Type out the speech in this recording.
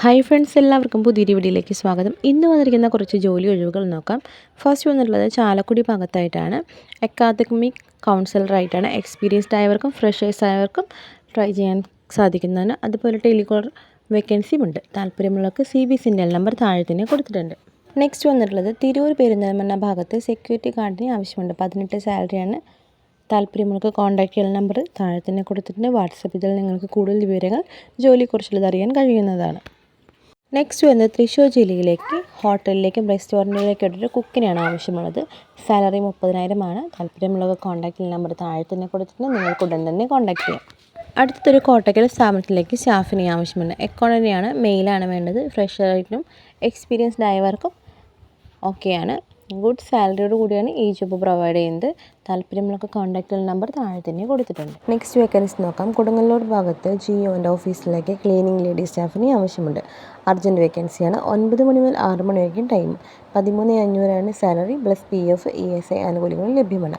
Hi friends എല്ലാവർക്കും പുതിയൊരു വീഡിയോയിലേക്ക് സ്വാഗതം. ഇന്ന് വന്നിരിക്കുന്ന കുറച്ച് ജോലി ഒഴിവുകൾ നോക്കാം. ഫസ്റ്റ് വന്നിട്ടുള്ളത് ചാലക്കുടി ഭാഗത്തായിട്ടാണ്. അക്കാദമിക് കൗൺസിലറായിട്ടാണ് എക്സ്പീരിയൻസ്ഡ് ആയവർക്കും ഫ്രഷേഴ്സ് ആയവർക്കും ട്രൈ ചെയ്യാൻ സാധിക്കുന്നതാണ്. അതുപോലെ ടെലികോൾ വേക്കൻസിയും ഉണ്ട്. താല്പര്യമുള്ളവർക്ക് സി ബി സിന്റെ നമ്പർ താഴെ തന്നെ കൊടുത്തിട്ടുണ്ട്. നെക്സ്റ്റ് വന്നിട്ടുള്ളത് തിരൂർ പെരുന്തൽമണ്ണ ഭാഗത്ത് സെക്യൂരിറ്റി ഗാർഡിന് ആവശ്യമുണ്ട്. പതിനെട്ട് സാലറിയാണ് താല്പര്യമുള്ളവർക്ക് കോൺടാക്ട് ചെയ്യാൻ നമ്പർ താഴെ തന്നെ കൊടുത്തിട്ടുണ്ട്. വാട്സപ്പ് ഇതിൽ നിങ്ങൾക്ക് കൂടുതൽ വിവരങ്ങൾ ജോലിയെക്കുറിച്ചുള്ളത് അറിയാൻ കഴിയുന്നതാണ്. നെക്സ്റ്റ് വരുന്നത് തൃശ്ശൂർ ജില്ലയിലേക്ക് ഹോട്ടലിലേക്കും റെസ്റ്റോറന്റിലേക്കും ഒരു കുക്കിനാണ് ആവശ്യമുള്ളത്. സാലറി മുപ്പതിനായിരമാണ്. താല്പര്യമുള്ളവർ കോൺടാക്ട് നമ്പർ താഴെ തന്നെ കൊടുത്തിട്ടുണ്ട്. നിങ്ങൾക്ക് ഉടൻ തന്നെ കോൺടാക്ട് ചെയ്യാം. അടുത്തൊരു കോട്ടക്കൽ സ്ഥാപനത്തിലേക്ക് സ്റ്റാഫിനെ ആവശ്യമുണ്ട് എക്കോണമിയാണ് മെയിലാണ് വേണ്ടത്. ഫ്രഷറായിട്ടും എക്സ്പീരിയൻസ്ഡ് ആയവർക്കും ഓക്കെയാണ് ഗുഡ് സാലറിയോട് കൂടിയാണ് ഈ ജോബ് പ്രൊവൈഡ് ചെയ്യുന്നത്. താല്പര്യമുള്ളവർക്ക് കോൺടാക്ട് നമ്പർ താഴെ തന്നെ കൊടുത്തിട്ടുണ്ട്. നെക്സ്റ്റ് വേക്കൻസി നോക്കാം. കൊടുങ്ങല്ലൂർ ഭാഗത്ത് ജിയോന്റെ ഓഫീസിലേക്ക് ക്ലീനിങ് ലേഡി സ്റ്റാഫിനെ ആവശ്യമുണ്ട്. അർജന്റ് വേക്കൻസിയാണ് ഒൻപത് മണി മുതൽ ആറ് മണി വരെയും ടൈം പതിമൂന്ന് അഞ്ഞൂറാണ് salary plus P F E S I ആനുകൂല്യങ്ങൾ ലഭ്യമാണ്.